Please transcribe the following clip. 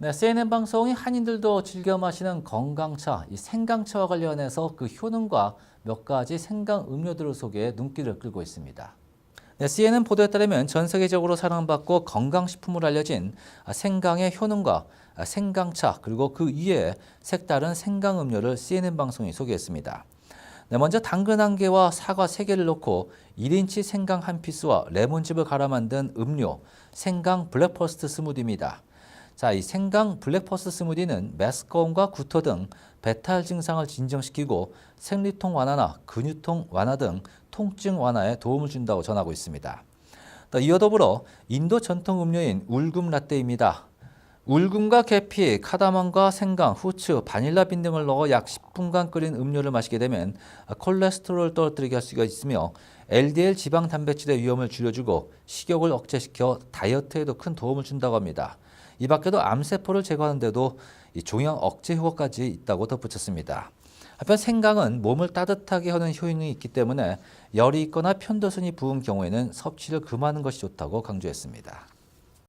네, CNN 방송이 한인들도 즐겨 마시는 건강차, 이 생강차와 관련해서 그 효능과 몇 가지 생강 음료들을 소개해 눈길을 끌고 있습니다. 네, CNN 보도에 따르면 전 세계적으로 사랑받고 건강식품으로 알려진 생강의 효능과 생강차 그리고 그 이외에 색다른 생강 음료를 CNN 방송이 소개했습니다. 네, 먼저 당근 한 개와 사과 세 개를 넣고 1인치 생강 한 피스와 레몬즙을 갈아 만든 음료 생강 블랙퍼스트 스무디입니다. 자, 이 생강 블랙퍼스트 스무디는 메스꺼움과 구토 등 배탈 증상을 진정시키고 생리통 완화나 근육통 완화 등 통증 완화에 도움을 준다고 전하고 있습니다. 또 이어 더불어 인도 전통 음료인 울금 라떼입니다. 울금과 계피, 카다몬과 생강, 후추, 바닐라 빈 등을 넣어 약 10분간 끓인 음료를 마시게 되면 콜레스테롤을 떨어뜨리게 할 수가 있으며 LDL 지방 단백질의 위험을 줄여주고 식욕을 억제시켜 다이어트에도 큰 도움을 준다고 합니다. 이 밖에도 암세포를 제거하는 데도 이 종양 억제 효과까지 있다고 덧붙였습니다. 한편 생강은 몸을 따뜻하게 하는 효능이 있기 때문에 열이 있거나 편도선이 부은 경우에는 섭취를 금하는 것이 좋다고 강조했습니다.